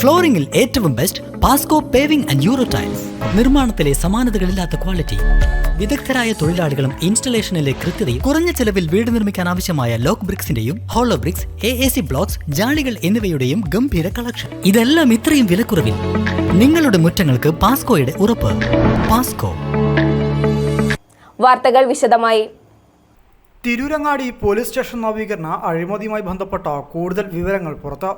ഫ്ലോറിംഗിൽ ഏറ്റവും best Pasco paving and Euro tiles നിർമ്മാണത്തിലെ സമാനതകളില്ലാത്ത ക്വാളിറ്റി വിദഗ്ധരായ തൊഴിലാളികളും ഇൻസ്റ്റലേഷനിലെ കൃത്യതയും കുറഞ്ഞ ചെലവിൽ വീട് നിർമ്മിക്കാൻ ആവശ്യമായ lock ബ്രിക്സിന്റെയും hollow bricks A A C blocks ജാളികൾ എന്നിവയുടെയും ഗംഭീര കളക്ഷൻ ഇതെല്ലാം ഇത്രയും വിലക്കുറവിൽ. നിങ്ങളുടെ മുറ്റങ്ങൾക്ക് പാസ്കോയുടെ ഉറപ്പ്. പാസ്കോ വാർത്തകൾ വിശദമായി. തിരൂരങ്ങാടി പോലീസ് സ്റ്റേഷൻ നവീകരണ അഴിമതിയുമായി ബന്ധപ്പെട്ട കൂടുതൽ വിവരങ്ങൾ പുറത്ത്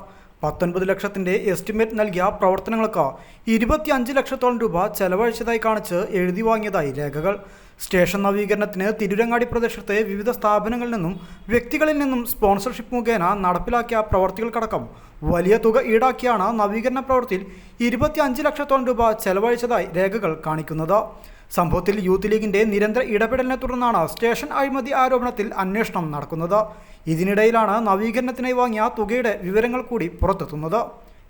പത്തൊൻപത് ലക്ഷത്തിന്റെ എസ്റ്റിമേറ്റ് നൽകിയ പ്രവർത്തനങ്ങൾക്ക് ഇരുപത്തിയഞ്ച് ലക്ഷത്തോളം രൂപ ചെലവഴിച്ചതായി കാണിച്ച് എഴുതി വാങ്ങിയതായി രേഖകൾ. സ്റ്റേഷൻ നവീകരണത്തിന് തിരുരങ്ങാടി പ്രദേശത്തെ വിവിധ സ്ഥാപനങ്ങളിൽ നിന്നും വ്യക്തികളിൽ നിന്നും സ്പോൺസർഷിപ്പ് മുഖേന നടപ്പിലാക്കിയ പ്രവർത്തികൾക്കടക്കം വലിയ തുക ഈടാക്കിയാണ് നവീകരണ പ്രവൃത്തിയിൽ ഇരുപത്തിയഞ്ച് ലക്ഷത്തോളം രൂപ ചെലവഴിച്ചതായി രേഖകൾ കാണിക്കുന്നത്. സംഭവത്തിൽ യൂത്ത് ലീഗിന്റെ നിരന്തര ഇടപെടലിനെ തുടർന്നാണ് സ്റ്റേഷൻ അഴിമതി ആരോപണത്തിൽ അന്വേഷണം നടക്കുന്നത്. ഇതിനിടയിലാണ് നവീകരണത്തിനായി വാങ്ങിയ തുകയുടെ വിവരങ്ങൾ കൂടി പുറത്തെത്തുന്നത്.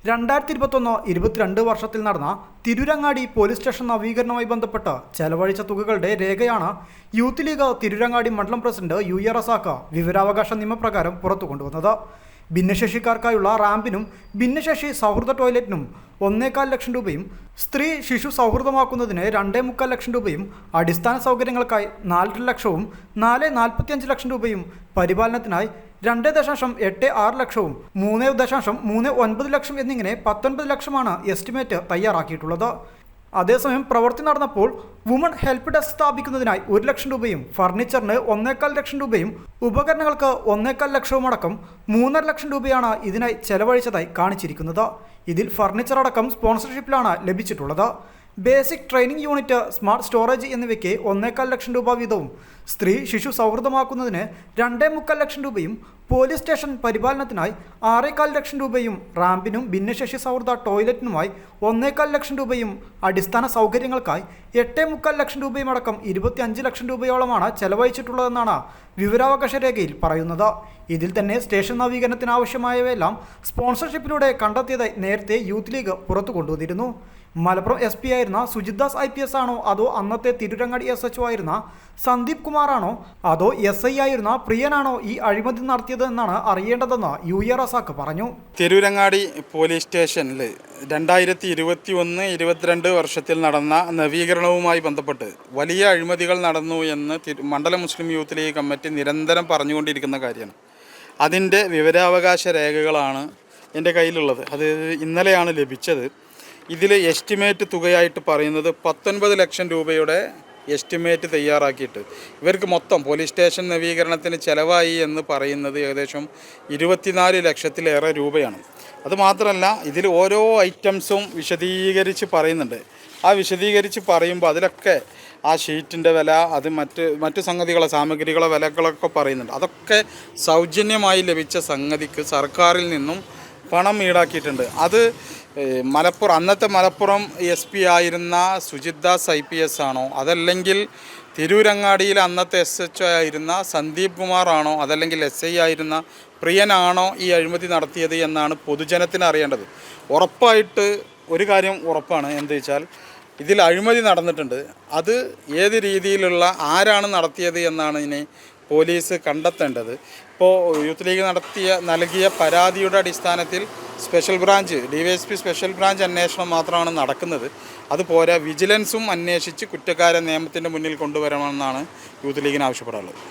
രണ്ടായിരത്തി ഇരുപത്തൊന്ന് ഇരുപത്തിരണ്ട് വർഷത്തിൽ നടന്ന തിരുരങ്ങാടി പോലീസ് സ്റ്റേഷൻ നവീകരണവുമായി ബന്ധപ്പെട്ട് ചെലവഴിച്ച തുകകളുടെ രേഖയാണ് യൂത്ത് ലീഗ് തിരുരങ്ങാടി മണ്ഡലം പ്രസിഡന്റ് യു എ റസാക്ക വിവരാവകാശ നിയമപ്രകാരം പുറത്തു കൊണ്ടുവന്നത് ഭിന്നശേഷിക്കാർക്കായുള്ള റാമ്പിനും ഭിന്നശേഷി സൗഹൃദ ടോയ്ലറ്റിനും ഒന്നേകാൽ ലക്ഷം രൂപയും സ്ത്രീ ശിശു സൗഹൃദമാക്കുന്നതിന് രണ്ടേ മുക്കാൽ ലക്ഷം രൂപയും അടിസ്ഥാന സൗകര്യങ്ങൾക്കായി നാലര ലക്ഷവും നാല് നാൽപ്പത്തിയഞ്ച് ലക്ഷം രൂപയും പരിപാലനത്തിനായി രണ്ട് ദശാംശം എട്ട് ആറ് ലക്ഷവും മൂന്ന് ദശാംശം മൂന്ന് ഒൻപത് ലക്ഷം എന്നിങ്ങനെ പത്തൊൻപത് ലക്ഷമാണ് എസ്റ്റിമേറ്റ് തയ്യാറാക്കിയിട്ടുള്ളത്. അതേസമയം പ്രവൃത്തി നടന്നപ്പോൾ വുമൺ ഹെൽപ്പ് ഡെസ്ക് സ്ഥാപിക്കുന്നതിനായി ഒരു ലക്ഷം രൂപയും ഫർണിച്ചറിന് ഒന്നേക്കാൽ ലക്ഷം രൂപയും ഉപകരണങ്ങൾക്ക് ഒന്നേക്കാൽ ലക്ഷവും അടക്കം മൂന്നര ലക്ഷം രൂപയാണ് ഇതിനായി ചെലവഴിച്ചതായി കാണിച്ചിരിക്കുന്നത്. ഇതിൽ ഫർണിച്ചർ അടക്കം സ്പോൺസർഷിപ്പിലാണ് ലഭിച്ചിട്ടുള്ളത്. Basic training unit smart storage എന്നിവയ്ക്ക് ഒന്നേക്കാൽ ലക്ഷം രൂപ വീതവും സ്ത്രീ ശിശു സൗഹൃദമാക്കുന്നതിന് രണ്ടേ മുക്കാൽ ലക്ഷം രൂപയും പോലീസ് സ്റ്റേഷൻ പരിപാലനത്തിനായി ആറേകാൽ ലക്ഷം രൂപയും റാമ്പിനും ഭിന്നശേഷി സൗഹൃദ ടോയ്ലറ്റിനുമായി ഒന്നേകാൽ ലക്ഷം രൂപയും അടിസ്ഥാന സൗകര്യങ്ങൾക്കായി എട്ടേ മുക്കാൽ ലക്ഷം രൂപയും അടക്കം ഇരുപത്തിയഞ്ച് ലക്ഷം രൂപയോളമാണ് ചെലവഴിച്ചിട്ടുള്ളതെന്നാണ് വിവരാവകാശ രേഖയിൽ പറയുന്നത്. ഇതിൽ തന്നെ സ്റ്റേഷൻ നവീകരണത്തിന് ആവശ്യമായവയെല്ലാം സ്പോൺസർഷിപ്പിലൂടെ കണ്ടെത്തിയതായി നേരത്തെ യൂത്ത് ലീഗ് പുറത്തു കൊണ്ടുവന്നിരുന്നു. മലപ്പുറം എസ് പി ആയിരുന്ന സുജിത്ദാസ് ഐ പി എസ് ആണോ അതോ അന്നത്തെ തിരുരങ്ങാടി എസ് എച്ച് ആയിരുന്ന സന്ദീപ് കുമാറാണോ അതോ എസ് ഐ ആയിരുന്ന പ്രിയനാണോ ഈ അഴിമതി നടത്തിയത് എന്നാണ് അറിയേണ്ടതെന്ന് യു എ റസാക്ക് പറഞ്ഞു. തിരൂരങ്ങാടി പോലീസ് സ്റ്റേഷനിൽ രണ്ടായിരത്തി ഇരുപത്തി ഒന്ന് ഇരുപത്തിരണ്ട് വർഷത്തിൽ നടന്ന നവീകരണവുമായി ബന്ധപ്പെട്ട് വലിയ അഴിമതികൾ നടന്നു എന്ന് മണ്ഡലം മുസ്ലിം യൂത്ത് ലീഗ് കമ്മിറ്റി നിരന്തരം പറഞ്ഞുകൊണ്ടിരിക്കുന്ന കാര്യമാണ്. അതിന്റെ വിവരാവകാശ രേഖകളാണ് എന്റെ കയ്യിലുള്ളത്. അത് ഇന്നലെയാണ് ലഭിച്ചത്. ഇതിൽ എസ്റ്റിമേറ്റ് തുകയായിട്ട് പറയുന്നത് പത്തൊൻപത് ലക്ഷം രൂപയുടെ എസ്റ്റിമേറ്റ് തയ്യാറാക്കിയിട്ട്. ഇവർക്ക് മൊത്തം പോലീസ് സ്റ്റേഷൻ നവീകരണത്തിന് ചിലവായി എന്ന് പറയുന്നത് ഏകദേശം ഇരുപത്തിനാല് ലക്ഷത്തിലേറെ രൂപയാണ്. അതുമാത്രമല്ല ഇതിൽ ഓരോ ഐറ്റംസും വിശദീകരിച്ച് പറയുന്നുണ്ട്. ആ വിശദീകരിച്ച് പറയുമ്പോൾ അതിലൊക്കെ ആ ഷീറ്റിന്റെ വില അത് മറ്റ് മറ്റു സംഗതികളെ സാമഗ്രികളെ വിലകളൊക്കെ പറയുന്നുണ്ട്. അതൊക്കെ സൗജന്യമായി ലഭിച്ച സംഗതിക്ക് സർക്കാരിൽ നിന്നും പണം ഈടാക്കിയിട്ടുണ്ട്. അത് മലപ്പുറം അന്നത്തെ മലപ്പുറം എസ് പി ആയിരുന്ന Sujith Das I P S ആണോ? അതല്ലെങ്കിൽ തിരൂരങ്ങാടിയിൽ അന്നത്തെ എസ് എച്ച് ആയിരുന്ന സന്ദീപ് കുമാർ ആണോ? അതല്ലെങ്കിൽ എസ് ഐ ആയിരുന്ന പ്രിയനാണോ ഈ അഴിമതി നടത്തിയത് എന്നാണ് പൊതുജനത്തിന് അറിയേണ്ടത്. ഉറപ്പായിട്ട് ഒരു കാര്യം ഉറപ്പാണ്. എന്ത് വെച്ചാൽ ഇതിൽ അഴിമതി നടന്നിട്ടുണ്ട്. അത് ഏത് രീതിയിലുള്ള ആരാണ് നടത്തിയത് എന്നാണ് ഇനി പോലീസ് കണ്ടെത്തേണ്ടത്. ഇപ്പോൾ യൂത്ത് ലീഗ് നടത്തിയ നൽകിയ പരാതിയുടെ അടിസ്ഥാനത്തിൽ special branch D Y S P special branch അന്വേഷണം മാത്രമാണ് നടക്കുന്നത്. അതുപോലെ വിജിലൻസും അന്വേഷിച്ച് കുറ്റക്കാരെ നിയമത്തിന്റെ മുന്നിൽ കൊണ്ടുവരണമെന്നാണ് യൂത്ത് ലീഗിന് ആവശ്യപ്പെടാനുള്ളത്.